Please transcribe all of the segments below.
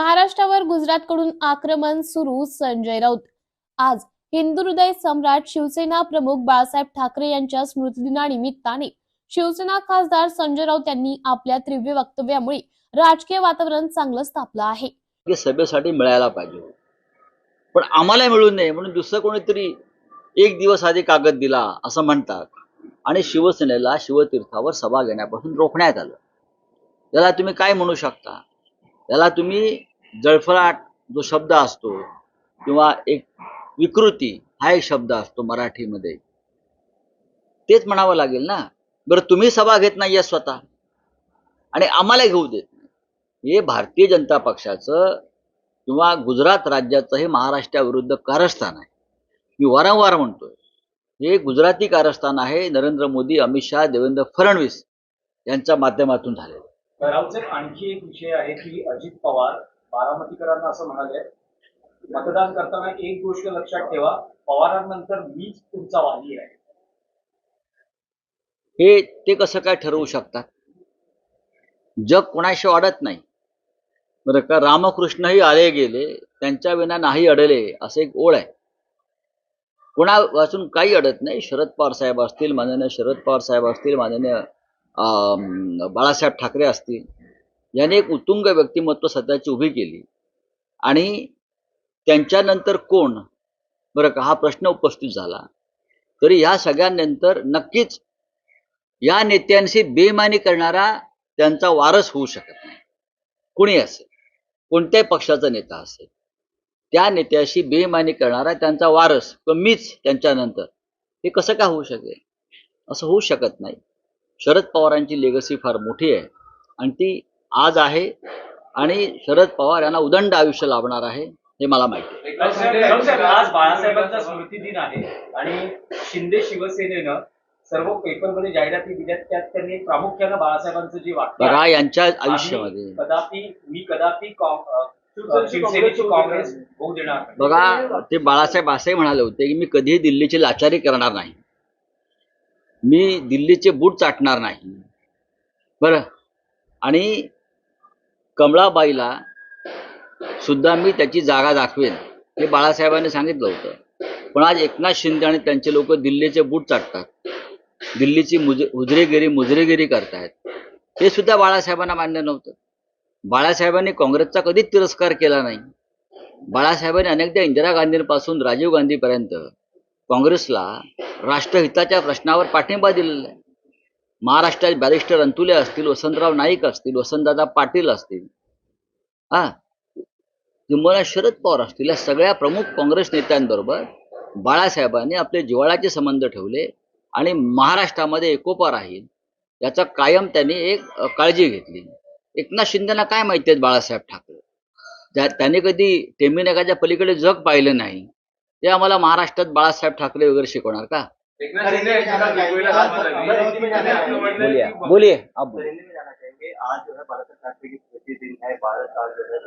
महाराष्ट्रावर गुजरातकडून आक्रमण सुरू संजय राऊत. आज हिंदू हृदय सम्राट शिवसेना प्रमुख बाळासाहेब ठाकरे यांच्या स्मृतिदिनानिमित्ताने शिवसेना खासदार संजय राऊत यांनी आपल्या तीव्र वक्तव्यामुळे राजकीय वातावरण चांगलं तापलं आहे. सभेसाठी मिळायला पाहिजे पण आम्हाला मिळू नये म्हणून दुसरं कोणीतरी एक दिवस आधी कागद दिला असं म्हणतात. आणि शिवसेनेला शिवतीर्थावर सभा घेण्यापासून रोखण्यात आलं. त्याला तुम्ही काय म्हणू शकता? त्याला तुम्ही जळफळाट जो शब्द असतो किंवा एक विकृती हा एक शब्द असतो मराठीमध्ये. तेच म्हणावं लागेल ना? बरं तुम्ही सभा घेत नाहीये स्वतः. आणि आम्हाला घेऊ देत नाही. हे भारतीय जनता पक्षाचं किंवा गुजरात राज्याचं हे महाराष्ट्राविरुद्ध कारस्थान आहे. मी वारंवार म्हणतोय हे गुजराती कारस्थान आहे नरेंद्र मोदी अमित शहा देवेंद्र फडणवीस यांच्या माध्यमातून झालेलं आणखी एक विषय आहे की अजित पवार बारामतीकरांना असं म्हणाले मतदान करताना एक गोष्ट लक्षात ठेवा पवारांनंतर मीच तुमचा वाली आहे. हे ते कसं काय ठरवू शकतात? जग कोणाशी वाढत नाही. बरं का रामकृष्णही आले गेले त्यांच्या विना नाही अडले असं एक ओळ आहे. कोणा वाचून काही अडत नाही. शरद पवार साहेब असतील माननीय शरद पवार साहेब असतील माननीय बाळासाहेब ठाकरे असतील. याने एक उत्तुंग व्यक्तिमत्व सध्याची उभी केली. आणि त्यांच्यानंतर कोण? बरं का हा प्रश्न उपस्थित झाला. तरी ह्या सगळ्यांनंतर नक्कीच या नेत्यांशी बेमानी करणारा त्यांचा वारस होऊ शकत नाही. कुणी असेल? कोणत्याही पक्षाचा नेता असेल. त्या नेत्याशी बेमानी करणारा त्यांचा वारस किंवा मीच त्यांच्यानंतर. हे कसं का होऊ शकेल? असं होऊ शकत नाही. शरद पवारांची लेगसी फार मोठी आहे. आणि ती आज आहे आणि शरद पवार यांना उदंड आयुष्य लाभणार आहे हे मला माहिती आज बाळासाहेबांचा स्मृती दिन आहे आणि शिंदे शिवसेनेनं सर्व पेपरमध्ये जाहिराती दिल्यात. त्यात त्यांनी प्रामुख्यानं बाळासाहेबांचं जे वाक्य यांच्या आयुष्यामध्ये. कदापि मी कदापि काँ- अ, शिवसेनेची काँग्रेस होऊ देणार नाही. बघा ते बाळासाहेब असे म्हणाले होते की मी कधीही दिल्लीची लाचारी करणार नाही. मी दिल्लीचे बूट चाटणार नाही. बरं. आणि कमळाबाईला सुद्धा मी त्याची जागा दाखवेन हे बाळासाहेबांनी सांगितलं होतं. पण आज एकनाथ शिंदे आणि त्यांचे लोक दिल्लीचे बूट चाटतात. दिल्लीची मुज हुजरेगिरी मुजरेगिरी करतायत. हे सुद्धा बाळासाहेबांना मान्य नव्हतं. बाळासाहेबांनी काँग्रेसचा कधीच तिरस्कार केला नाही. बाळासाहेबांनी अनेकदा इंदिरा गांधींपासून राजीव गांधीपर्यंत काँग्रेसला राष्ट्रहिताच्या प्रश्नावर पाठिंबा दिलेला आहे. महाराष्ट्रात बॅरिस्टर अंतुले असतील वसंतराव नाईक असतील वसंतदादा पाटील असतील हा किंवा शरद पवार असतील या सगळ्या प्रमुख काँग्रेस नेत्यांबरोबर बाळासाहेबांनी आपले जिव्हाळाचे संबंध ठेवले आणि महाराष्ट्रामध्ये एकोपा राहील याचा कायम त्यांनी एक काळजी घेतली. एकनाथ शिंदेना काय माहिती आहेत बाळासाहेब ठाकरे? त्या त्याने कधी टेमिनाकाच्या पलीकडे जग पाहिलं नाही ते आम्हाला महाराष्ट्रात बाळासाहेब ठाकरे वगैरे शिकवणार का? बोलिए बोलिए आप बोलिए। आज जो है की दिन है बारह साल जो है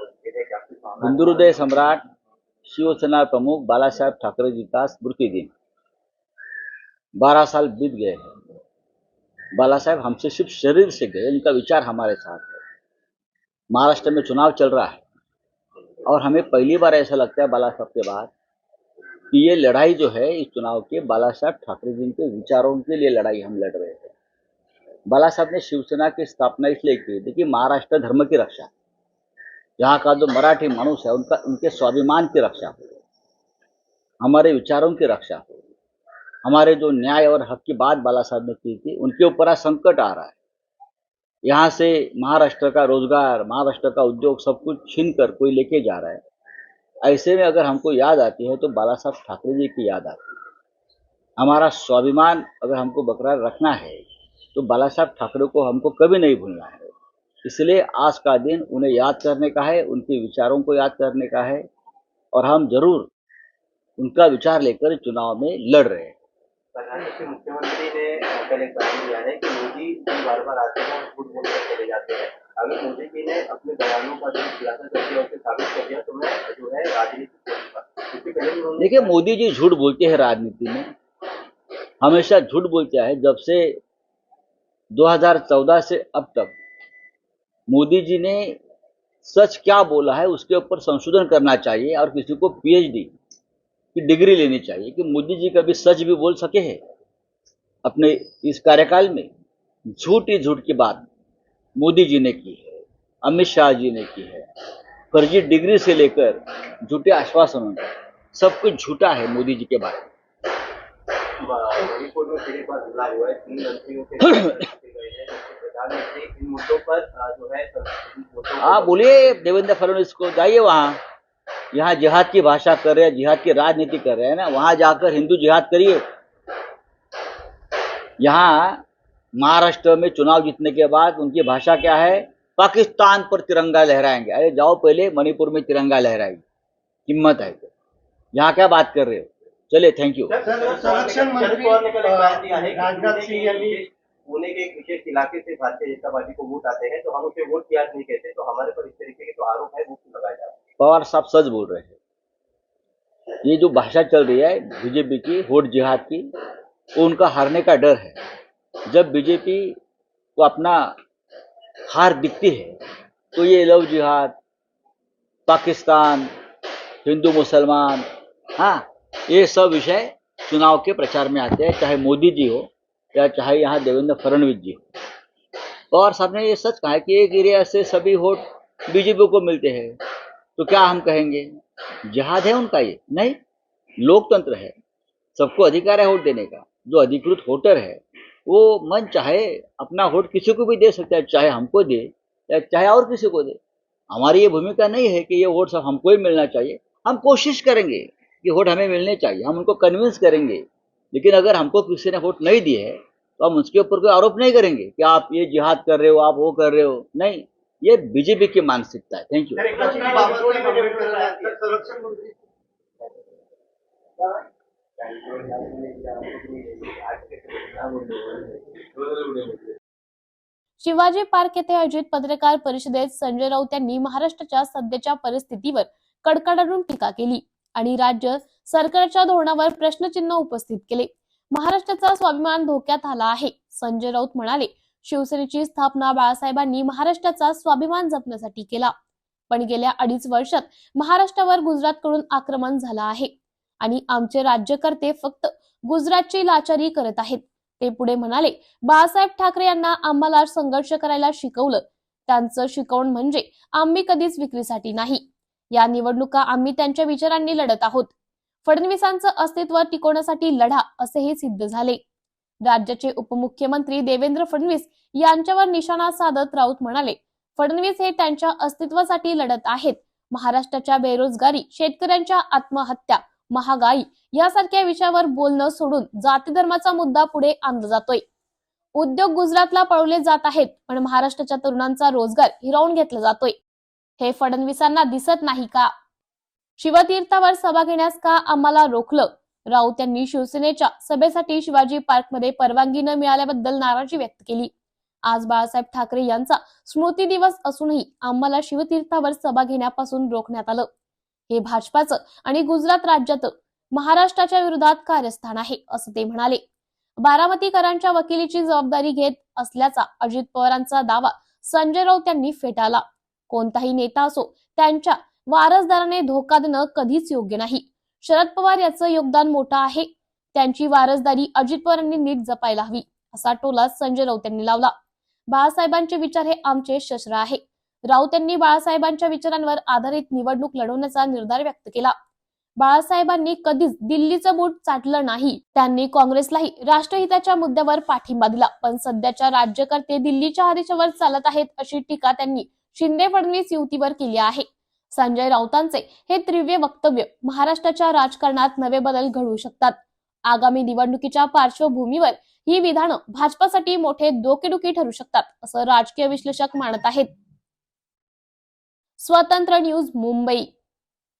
हिंदू हृदय सम्राट शिवसेना प्रमुख बालासाहेब ठाकरे जी का स्मृति दिन। बारह साल बीत गए हैं। बाला साहेब हमसे सिर्फ़ शरीर से गए उनका विचार हमारे साथ है। महाराष्ट्र में चुनाव चल रहा है। और हमें पहली बार ऐसा लगता है बाला साहब के बाद कि ये लड़ाई जो है इस चुनाव के बाला साहब ठाकरे जी के विचारों के लिए लड़ाई हम लड़ रहे हैं। बाला साहब ने शिवसेना की स्थापना इसलिए की कि महाराष्ट्र धर्म की रक्षा। यहाँ का जो मराठी मानुष है, उनका, उनके स्वाभिमान की रक्षा हो, हमारे विचारों की रक्षा हो, हमारे जो न्याय और हक की बात बाला साहब ने की थी, उनके ऊपर आज संकट आ रहा है। यहाँ से महाराष्ट्र का रोज़गार, महाराष्ट्र का उद्योग सब कुछ छीन कर कोई लेके जा रहा है। ऐसे में अगर हमको याद आती है तो बाला साहब ठाकरे जी की याद आती है। हमारा स्वाभिमान अगर हमको बरकरार रखना है तो बाला साहब ठाकरे को हमको कभी नहीं भूलना है। इसलिए आज का दिन उन्हें याद करने का है, उनके विचारों को याद करने का है, और हम ज़रूर उनका विचार लेकर चुनाव में लड़ रहे हैं। मुख्यमंत्री ने कल एक बयान दिया है कि मोदी बार बार आते हैं और झूठ बोलकर चले जाते हैं। अगर मोदी जी ने अपने बयानों का जो खुलासा कर दिया साबित कर दिया तो मैं जो है राजनीति करूँगा इससे पहले भी उन्होंने देखिए मोदी जी झूठ बोलते हैं राजनीति में। हमेशा झूठ बोलते हैं, जब से 2014 से अब तक मोदी जी ने सच क्या बोला है, उसके ऊपर संशोधन करना चाहिए और किसी को पीएचडी की डिग्री लेनी चाहिए कि मोदी जी कभी सच भी बोल सके हैं। अपने इस कार्यकाल में झूठ ही झूठ की बात मोदी जी ने की है, अमित शाह जी ने की है, फर्जी डिग्री से लेकर झूठे आश्वासनों सब कुछ झूठा है मोदी जी के बारे में। हाँ बोलिए देवेंद्र फडणवीस को जाइए वहाँ। यहाँ जिहाद की भाषा कर रहे हैं जिहाद की राजनीति कर रहे हैं ना वहाँ जाकर हिंदू जिहाद करिए। यहाँ महाराष्ट्र में चुनाव जीतने के बाद उनकी भाषा क्या है? पाकिस्तान पर तिरंगा लहराएँगे। अरे जाओ पहले मणिपुर में तिरंगा लहराएगी हिम्मत है। तो यहाँ क्या बात कर रहे हो? चलिए थैंक यू सर, सर, संरक्षण मंत्री है राजनाथ सिंह यांनी- पुणे के एक विशेष इलाके से भारतीय जनता पार्टी को वोट आते हैं तो हम उसे वोट नहीं कहते तो हमारे पर इस तरीके के जो आरोप है वो क्यों लगाए जा रहे हैं? पवार साहब सच बोल रहे हैं। ये जो भाषा चल रही है बीजेपी की वोट जिहाद की वो उनका हारने का डर है। जब बीजेपी को अपना हार दिखती है तो ये लव जिहाद पाकिस्तान हिंदू मुसलमान हाँ ये सब विषय चुनाव के प्रचार में आते हैं, चाहे मोदी जी हो या चाहे यहाँ देवेंद्र फडणवीस जी हो। पवार साहब ने ये सच कहा कि एक एरिया से सभी वोट बीजेपी को मिलते हैं तो क्या हम कहेंगे? जिहाद है उनका ये, नहीं। लोकतंत्र है, सबको अधिकार है वोट देने का। जो अधिकृत वोटर है, वो मन चाहे अपना वोट किसी को भी दे सकता है, चाहे हमको दे या चाहे और किसी को दे। हमारी ये भूमिका नहीं है कि ये वोट सब हमको ही मिलना चाहिए। हम कोशिश करेंगे कि वोट हमें मिलने चाहिए हम उनको कन्विंस करेंगे। लेकिन अगर हमको किसी ने वोट नहीं दिए है तो हम उसके ऊपर कोई आरोप नहीं करेंगे कि आप ये जिहाद कर रहे हो आप वो कर रहे हो। नहीं ये बीजेपी की मानसिकता है। थैंक यू शिवाजी पार्क येथे आयोजित पत्रकार परिषदेत संजय राऊत यांनी महाराष्ट्राच्या सध्याच्या परिस्थितीवर टीका केली. आणि राज्य सरकारच्या धोरणावर प्रश्नचिन्ह उपस्थित केले. महाराष्ट्राचा स्वाभिमान धोक्यात आला आहे. संजय राऊत म्हणाले शिवसेनेची स्थापना बाळासाहेबांनी महाराष्ट्राचा स्वाभिमान जपण्यासाठी केला. पण गेल्या अडीच वर्षात महाराष्ट्रावर गुजरातकडून आक्रमण झालं आहे. आणि आमचे राज्यकर्ते फक्त गुजरातची लाचारी करत आहेत. ते पुढे म्हणाले बाळासाहेब ठाकरे यांना आम्हाला संघर्ष करायला शिकवलं. त्यांचं शिकवण म्हणजे आम्ही कधीच विक्रीसाठी नाही. या निवडणुका आम्ही त्यांच्या विचारांनी लढत आहोत. फडणवीसांचं अस्तित्व टिकवण्यासाठी लढा असेही सिद्ध झाले. राज्याचे उपमुख्यमंत्री देवेंद्र फडणवीस यांच्यावर निशाणा साधत राऊत म्हणाले फडणवीस हे त्यांच्या अस्तित्वासाठी लढत आहेत. महाराष्ट्राच्या बेरोजगारी शेतकऱ्यांच्या आत्महत्या महागाई यासारख्या विषयावर बोलणं सोडून जाती धर्माचा मुद्दा पुढे आणला जातोय. उद्योग गुजरातला पळवले जात आहेत पण महाराष्ट्राच्या तरुणांचा रोजगार हिरावून घेतला जातोय. हे फडणवीसांना दिसत नाही का? शिवतीर्थावर सभा घेण्यास का आम्हाला रोखलं? राऊत यांनी शिवसेनेच्या सभेसाठी शिवाजी पार्कमध्ये परवानगी न मिळाल्याबद्दल नाराजी व्यक्त केली. आज बाळासाहेब ठाकरे यांचा स्मृती दिवस असूनही आम्हाला शिवतीर्थावर सभा घेण्यापासून रोखण्यात आलं. हे भाजपाचं आणि गुजरात राज्यात महाराष्ट्राच्या विरोधात कार्यस्थान आहे असं ते म्हणाले. बारामतीकरांच्या वकिलीची जबाबदारी घेत असल्याचा अजित पवारांचा दावा संजय राऊत यांनी फेटाळला. कोणताही नेता असो त्यांच्या वारसदाराने धोका देणं कधीच योग्य नाही. शरद पवार याचं योगदान मोठं आहे. त्यांची वारसदारी अजित पवारांनी नीट जपायला हवी असा टोला संजय राऊत यांनी लावला. बाळासाहेबांचे विचार हे आमचे शस्त्र आहे. राऊत यांनी बाळासाहेबांच्या विचारांवर आधारित निवडणूक लढवण्याचा निर्धार व्यक्त केला. बाळासाहेबांनी कधीच दिल्लीचं बूट चाटलं नाही. त्यांनी काँग्रेसलाही राष्ट्रहिताच्या मुद्द्यावर पाठिंबा दिला पण सध्याच्या राज्यकर्ते दिल्लीच्या आदेशावर चालत आहेत अशी टीका त्यांनी शिंदे फडणवीस युतीवर केली आहे. संजय राऊतांचे हे तीव्र वक्तव्य महाराष्ट्राच्या राजकारणात नवे बदल घडवू शकतात. आगामी निवडणुकीच्या पार्श्वभूमीवर ही विधानं भाजपासाठी मोठे डोकेदुखी ठरू शकतात असं राजकीय विश्लेषक मानत आहेत. स्वतंत्र न्यूज मुंबई.